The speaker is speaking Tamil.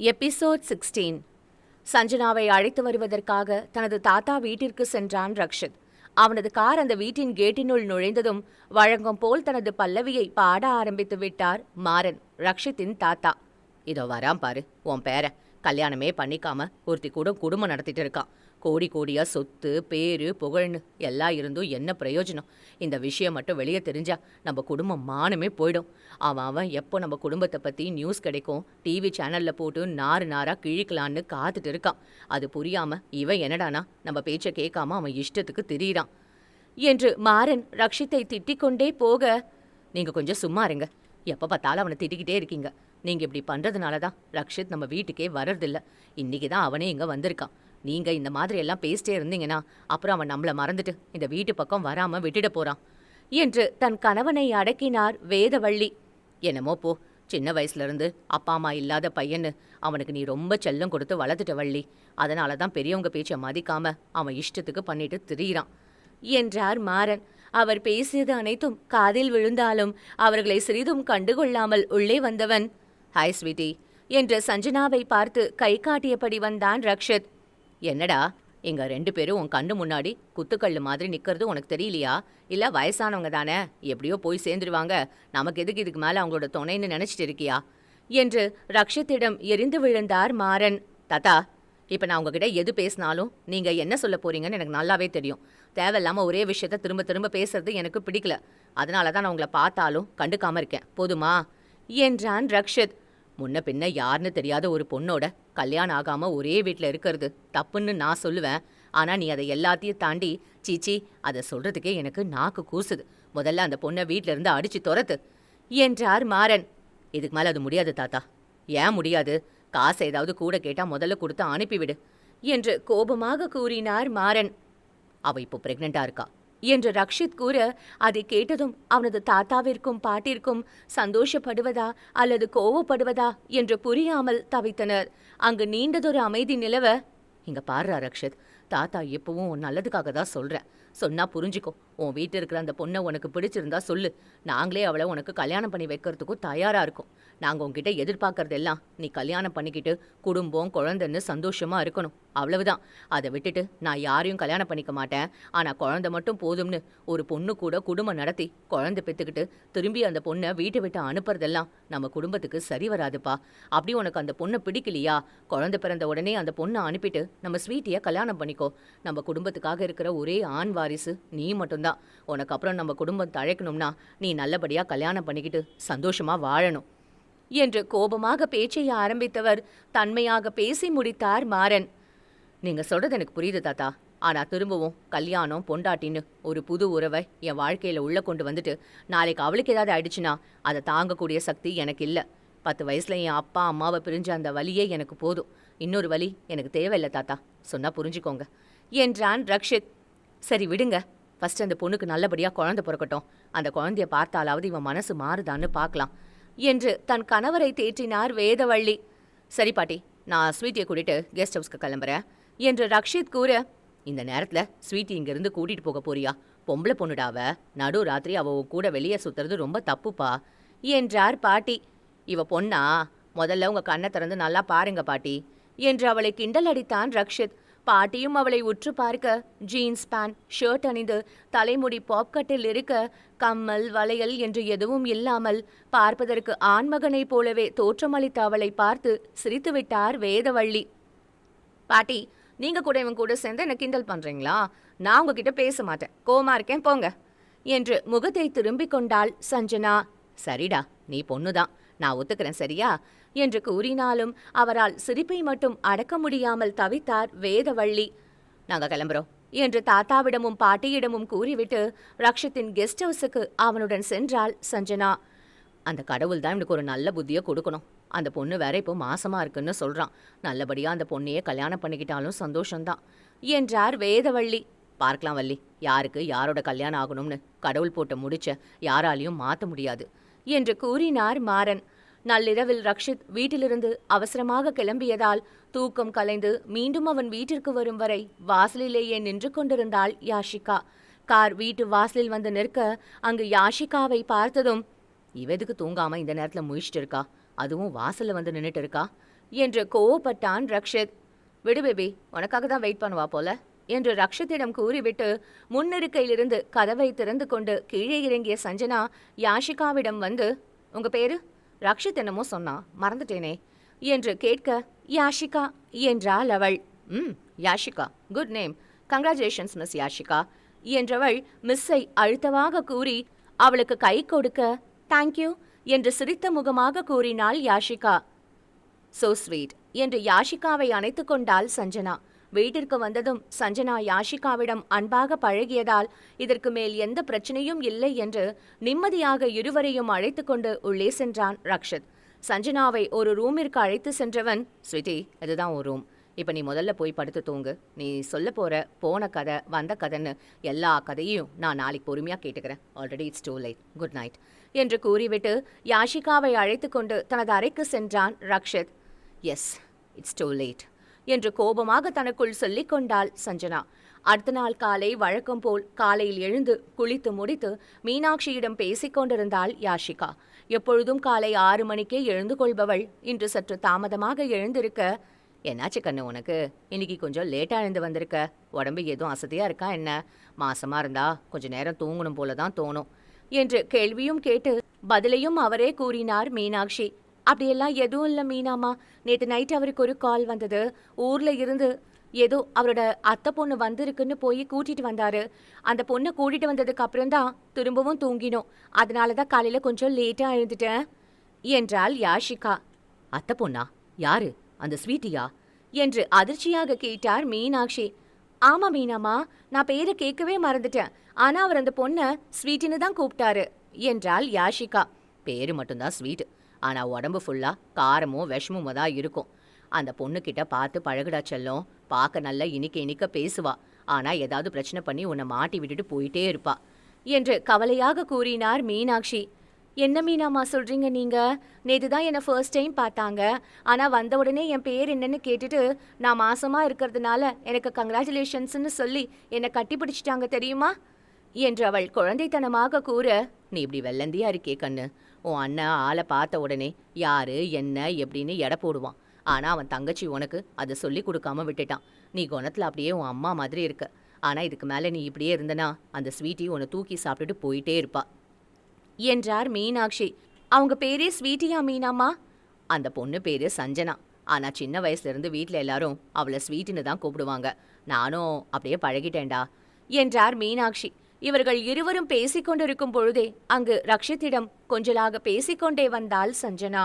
Episode sixteen. சஞ்சனாவை அழைத்து வருவதற்காக தனது தாத்தா வீட்டிற்கு சென்றான் ரக்ஷித். அவனது கார் அந்த வீட்டின் கேட்டினுள் நுழைந்ததும் வழங்கும் போல் தனது பல்லவியை பாட ஆரம்பித்து விட்டார் மாறன் ரக்ஷித்தின் தாத்தா. இதோ வரான் பாரு உன் பேர. கல்யாணமே பண்ணிக்காம ஒருத்தி கூட குடும்பம் நடத்திட்டு இருக்கான் கோடி கோடியா சொத்து பேரு புகழ்னு எல்லாம் இருந்தும் என்ன பிரயோஜனம்? இந்த விஷயம் மட்டும் வெளியே தெரிஞ்சா நம்ம குடும்பம் மானமே போயிடும். அவன் அவன் எப்போ நம்ம குடும்பத்தை பத்தி நியூஸ் கிடைக்கும் டிவி சேனல்ல போட்டு நாறு நாரா கிழிக்கலான்னு காத்துட்டு இருக்கான். அது புரியாம இவன் என்னடானா நம்ம பேச்சை கேட்காம அவன் இஷ்டத்துக்கு திரியிறான். என்று மாறன் ரக்ஷித்தை திட்டிக் கொண்டே போக நீங்க கொஞ்சம் சும்மா இருங்க. எப்ப பார்த்தாலும் அவனை திட்டிக்கிட்டே இருக்கீங்க. நீங்க இப்படி பண்ணுறதுனால தான் ரக்ஷித் நம்ம வீட்டுக்கே வர்றதில்ல. இன்னைக்கு தான் அவனே இங்க வந்திருக்கான். நீங்க இந்த மாதிரி எல்லாம் பேசிட்டே இருந்தீங்கன்னா அப்புறம் அவன் நம்மள மறந்துட்டு இந்த வீட்டு பக்கம் வராம விட்டுட போறான் என்று தன் கணவனை அடக்கினார் வேதவள்ளி. என்னமோ போ சின்ன வயசுல இருந்து அப்பா அம்மா இல்லாத பையன்னு அவனுக்கு நீ ரொம்ப செல்லம் கொடுத்து வளர்த்துட்ட வள்ளி. அதனால தான் பெரியவங்க பேச்சை மதிக்காம அவன் இஷ்டத்துக்கு பண்ணிட்டு திரியிறான் என்றார் மாறன். அவர் பேசியது அனைத்தும் காதில் விழுந்தாலும் அவர்களை சிறிதும் கண்டுகொள்ளாமல் உள்ளே வந்தவன் ஹாய் ஸ்வீட்டி என்று சஞ்சனாவை பார்த்து கை காட்டியபடி வந்தான் ரக்ஷித். என்னடா எங்க ரெண்டு பேரும் உன் கண்ணு முன்னாடி குத்துக்கல் மாதிரி நிக்கிறது உனக்கு தெரியலையா? இல்ல வயசானவங்க தானே எப்படியோ போய் சேர்ந்துருவாங்க. நமக்கு எதுக்கு இதுக்கு மேல அவங்களோட துணைன்னு நினைச்சிட்டு இருக்கியா? என்று ரக்ஷத்திடம் எரிந்து விழுந்தார் மாறன். தாத்தா இப்ப நான் உங்ககிட்ட எது பேசினாலும் நீங்க என்ன சொல்ல போறீங்கன்னு எனக்கு நல்லாவே தெரியும். தேவையில்லாம ஒரே விஷயத்த திரும்ப திரும்ப பேசுறது எனக்கு பிடிக்கல. அதனால தான் நான் உங்களை பார்த்தாலும் கண்டுக்காம இருக்கேன். போதுமா? என்றான் ரக்ஷித். முன்ன பின்ன யாருன்னு தெரியாத ஒரு பொண்ணோட கல்யாணம் ஆகாம ஒரே வீட்ல இருக்கிறது தப்புன்னு நான் சொல்லுவேன். ஆனா நீ அதை எல்லாத்தையும் தாண்டி சீச்சி அதை சொல்றதுக்கே எனக்கு நாக்கு கூசுது. முதல்ல அந்த பொண்ணை வீட்ல இருந்து அடிச்சு துரத்து. என்றார் மாறன். இதுக்கு மேல அது முடியாது தாத்தா. ஏன் முடியாது? காசு ஏதாவது கூட கேட்டா முதல்ல கொடுத்து அனுப்பிவிடு. என்று கோபமாக கூறினார் மாறன். அவ இப்போ பிரெக்னெண்டா இருக்கா. என்று ரக்ஷித் கூற அதை கேட்டதும் அவனது தாத்தாவிற்கும் பாட்டிற்கும் சந்தோஷப்படுவதா அல்லது கோவப்படுவதா என்று புரியாமல் தவித்தனர். அங்கு நீண்டதொரு அமைதி நிலவ இங்க பாருறா ரக்ஷித் தாத்தா எப்பவும் நல்லதுக்காக தான் சொல்றேன் சொன்னா புரிஞ்சுக்கோ. உன் வீட்டில் இருக்கிற அந்த பொண்ணை உனக்கு பிடிச்சிருந்தா சொல்லு. நாங்களே அவளை உனக்கு கல்யாணம் பண்ணி வைக்கிறதுக்கும் தயாராக இருக்கும். நாங்கள் உங்ககிட்ட எதிர்பார்க்கறதெல்லாம் நீ கல்யாணம் பண்ணிக்கிட்டு குடும்பம் குழந்தைன்னு சந்தோஷமா இருக்கணும். அவ்வளவுதான். அதை விட்டுட்டு நான் யாரையும் கல்யாணம் பண்ணிக்க மாட்டேன். ஆனால் குழந்தை மட்டும் போதும்னு ஒரு பொண்ணு கூட குடும்பம் நடத்தி குழந்தை பெற்றுக்கிட்டு திரும்பி அந்த பொண்ணை வீட்டை விட்டு அனுப்புறதெல்லாம் நம்ம குடும்பத்துக்கு சரி வராதுப்பா. அப்படி உனக்கு அந்த பொண்ணை பிடிக்கலையா? குழந்தை பிறந்த உடனே அந்த பொண்ணை அனுப்பிட்டு நம்ம ஸ்வீட்டியை கல்யாணம் பண்ணிக்கோ. நம்ம குடும்பத்துக்காக இருக்கிற ஒரே ஆண் வாரிசு நீ மட்டும்தான். உனக்கு அப்புறம் நம்ம குடும்பம் தழைக்கணும்னா நீ நல்லபடியாக கல்யாணம் பண்ணிக்கிட்டு சந்தோஷமா வாழணும். என்று கோபமாக பேச்சை ஆரம்பித்தவர் தன்மையாக பேசி முடித்தார் மாறன். நீங்க சொல்றது எனக்கு புரியுது தாத்தா. ஆனா திரும்பவும் கல்யாணம் பொண்டாட்டின்னு ஒரு புது உறவை என் வாழ்க்கையில உள்ள கொண்டு வந்துட்டு நாளைக்கு அவளுக்கு ஏதாவது ஆயிடுச்சுன்னா அதை தாங்கக்கூடிய சக்தி எனக்கு இல்ல. பத்து வயசுல என் அப்பா அம்மாவை பிரிஞ்ச அந்த வலியே எனக்கு போதும். இன்னொரு வலி எனக்கு தேவையில்லை தாத்தா. சொன்னா புரிஞ்சுக்கோங்க. என்றான் ரக்ஷித். சரி விடுங்க. ஃபர்ஸ்ட் அந்த பொண்ணுக்கு நல்லபடியாக குழந்தை பிறக்கட்டும். அந்த குழந்தைய பார்த்தாலாவது இவன் மனசு மாறுதான்னு பார்க்கலாம். என்று தன் கணவரை தேற்றினார் வேதவள்ளி. சரி பாட்டி நான் ஸ்வீட்டியை கூட்டிட்டு கெஸ்ட் ஹவுஸ்க்கு கிளம்புறேன் என்று ரக்ஷித் கூற இந்த நேரத்தில் ஸ்வீட்டி இங்கேருந்து கூட்டிகிட்டு போக போறியா? பொம்பளை பொண்ணுடாவ நடு ராத்திரி அவ உன் கூட வெளியே சுத்துறது ரொம்ப தப்புப்பா என்றார் பாட்டி. இவ பொண்ணா முதல்ல உங்கள் கண்ணை திறந்து நல்லா பாருங்க பாட்டி என்று அவளை கிண்டல் அடித்தான் ரக்ஷித். பாட்டியும் அவளை உற்று பார்க்க ஜீன்ஸ் பேண்ட் ஷர்ட் அணிந்து தலைமுடி பாப்கட்டில் இருக்க கம்மல் வளையல் என்று எதுவும் இல்லாமல் பார்ப்பதற்கு ஆண்மகனைப் போலவே தோற்றமளித்த அவளை பார்த்து சிரித்துவிட்டார் வேதவள்ளி. பாட்டி நீங்க கூட இவன் கூட சேர்ந்து என்ன கிண்டல் பண்றீங்களா? நான் உங்ககிட்ட பேச மாட்டேன். கோமா இருக்கேன் போங்க. என்று முகத்தை திரும்பிக் கொண்டாள் சஞ்சனா. சரிடா நீ பொண்ணுதான். நான் ஒத்துக்கிறேன் சரியா? என்று கூறினாலும் அவரால் சிரிப்பை மட்டும் அடக்க முடியாமல் தவித்தார் வேதவள்ளி. நாங்க கிளம்புறோம் என்று தாத்தாவிடமும் பாட்டியிடமும் கூறிவிட்டு ரக்ஷத்தின் கெஸ்ட் ஹவுஸுக்கு அவனுடன் சென்றாள் சஞ்சனா. அந்த கடவுள் தான் இவனுக்கு ஒரு நல்ல புத்தியை கொடுக்கணும். அந்த பொண்ணு வேற இப்போ மாசமா இருக்குன்னு சொல்றான். நல்லபடியா அந்த பொண்ணையே கல்யாணம் பண்ணிக்கிட்டாலும் சந்தோஷம்தான் என்றார் வேதவள்ளி. பார்க்கலாம் வள்ளி யாருக்கு யாரோட கல்யாணம் ஆகணும்னு கடவுள் போட்ட முடிச்ச யாராலையும் மாத்த முடியாது என்று கூறினார் மாறன். நள்ளிரவில் ரக்ஷித் வீட்டிலிருந்து அவசரமாக கிளம்பியதால் தூக்கம் கலைந்து மீண்டும் அவன் வீட்டிற்கு வரும் வரை வாசலிலேயே நின்று கொண்டிருந்தாள் யாஷிகா. கார் வீட்டு வாசலில் வந்து நிற்க அங்கு யாஷிகாவை பார்த்ததும் இவ எதுக்கு தூங்காம இந்த நேரத்துல முழிச்சிட்டு இருக்கா அதுவும் வாசல்ல வந்து நின்னுட்டு இருக்கா என்று கோவப்பட்டான் ரக்ஷித். விடு பேபி உனக்காக தான் வெயிட் பண்ணுவா போல என்று ரக்ஷத்திடம் கூறிவிட்டு முன்னிருக்கையிலிருந்து கதவை திறந்து கொண்டு கீழே இறங்கிய சஞ்சனா யாஷிகாவிடம் வந்து உங்க பேரு? ரக்ஷித் என்னமோ சொன்னா மறந்துட்டேனே. என்று கேட்க யாஷிகா என்றாள் அவள். ம் Yashika good name congratulations miss Yashika என்றவள் மிஸ்ஸை அழுத்தமாக கூறி அவளுக்கு கை கொடுக்க தேங்க்யூ என்று சிரித்த முகமாக கூறினாள் யாஷிகா. சோ ஸ்வீட் என்று யாஷிகாவை அணைத்து கொண்டாள் சஞ்சனா. வீட்டிற்கு வந்ததும் சஞ்சனா யாஷிகாவிடம் அன்பாக பழகியதால் இதற்கு மேல் எந்த பிரச்சனையும் இல்லை என்று நிம்மதியாக இருவரையும் அழைத்து கொண்டு உள்ளே சென்றான் ரக்ஷித். சஞ்சனாவை ஒரு ரூமிற்கு அழைத்து சென்றவன் ஸ்விதி அதுதான் ஒரு ரூம். இப்போ நீ முதல்ல போய் படுத்து தூங்கு. நீ சொல்ல போற போன கதை வந்த கதைன்னு எல்லா கதையும் நான் நாளைக்கு பொறுமையாக கேட்டுக்கிறேன். Already it's too late good night என்று கூறிவிட்டு யாஷிகாவை அழைத்து கொண்டு தனது அறைக்கு சென்றான் Rakshit. Yes it's too late என்று கோபமாக தனக்குள் சொல்லிக் கொண்டாள் சஞ்சனா. அடுத்த நாள் காலை வழக்கம் போல் காலையில் எழுந்து குளித்து முடித்து மீனாட்சியிடம் பேசிக் கொண்டிருந்தாள் யாஷிகா. எப்பொழுதும் காலை ஆறு மணிக்கே எழுந்து கொள்பவள். இன்று சற்று தாமதமாக எழுந்திருக்க என்னாச்சு கண்ணு உனக்கு? இன்னைக்கு கொஞ்சம் லேட்டா எழுந்து வந்திருக்க. உடம்பு எதுவும் அசதியா இருக்கா என்ன? மாசமா இருந்தா கொஞ்ச நேரம் தூங்கணும் போல தான் தோணும் என்று கேள்வியும் கேட்டு பதிலையும் அவரே கூறினார் மீனாட்சி. அப்படியெல்லாம் எதுவும் இல்லை மீனாமா நேற்று நைட் அவருக்கு ஒரு கால் வந்தது. ஊர்ல இருந்து ஏதோ அவரோட அத்தை பொண்ணு வந்திருக்குன்னு போய் கூட்டிட்டு வந்தாரு. அந்த பொண்ணை கூட்டிட்டு வந்ததுக்கு அப்புறம் தான் திரும்பவும் தூங்கினோம். அதனால தான் காலையில கொஞ்சம் லேட்டா எழுந்துட்டேன். என்றாள் யாஷிகா. அத்தை பொண்ணா? யாரு? அந்த ஸ்வீட்டியா? என்று அதிர்ச்சியாக கேட்டார் மீனாட்சி. ஆமா மீனாமா நான் பேரை கேட்கவே மறந்துட்டேன். ஆனா அவர் அந்த பொண்ணை ஸ்வீட்டின்னு தான் கூப்பிட்டாரு என்றாள் யாஷிகா. பேரு மட்டும்தான் ஸ்வீட் ஆனா உடம்பு ஃபுல்லா காரமும் விஷமும் தான் இருக்கும். அந்த பொண்ணுகிட்ட பார்த்து பழகுடா செல்லம். பார்க்க நல்லா இனிக்க இனிக்க பேசுவா. ஆனா ஏதாவது பிரச்சனை பண்ணி உன்னை மாட்டி விட்டுட்டு போயிட்டே இருப்பா. என்று கவலையாக கூறினார் மீனாட்சி. என்ன மீனாம்மா சொல்றீங்க நீங்க? நேற்று தான் என்னை ஃபர்ஸ்ட் டைம் பார்த்தாங்க. ஆனா வந்த உடனே என் பேர் என்னன்னு கேட்டுட்டு நான் மாசமா இருக்கிறதுனால எனக்கு கங்க்ராச்சுலேஷன்ஸ்னு சொல்லி என்னை கட்டி பிடிச்சிட்டாங்க தெரியுமா? என்று அவள் குழந்தைத்தனமாக கூற நீ இப்படி வெள்ளந்தியா இருக்கே கண்ணு. உன் அண்ணன் ஆளை பார்த்த உடனே யாரு என்ன எப்படின்னு எடை போடுவான். ஆனால் அவன் தங்கச்சி உனக்கு அதை சொல்லி கொடுக்காம விட்டுட்டான். நீ குணத்தில் அப்படியே உன் அம்மா மாதிரி இருக்க. ஆனால் இதுக்கு மேலே நீ இப்படியே இருந்தனா அந்த ஸ்வீட்டி உன்னை தூக்கி சாப்பிட்டுட்டு போயிட்டே இருப்பா. என்றார் மீனாட்சி. அவங்க பேரே ஸ்வீட்டியா மீனாம்மா? அந்த பொண்ணு பேரு சஞ்சனா. ஆனால் சின்ன வயசுலேருந்து வீட்டில் எல்லாரும் அவளை ஸ்வீட்டுன்னு தான் கூப்பிடுவாங்க. நானும் அப்படியே பழகிட்டேன்டா என்றார் மீனாட்சி. இவர்கள் இருவரும் பேசிக் கொண்டிருக்கும் பொழுதே அங்கு ரக்ஷித்திடம் கொஞ்சலாக பேசிக்கொண்டே வந்தாள் சஞ்சனா.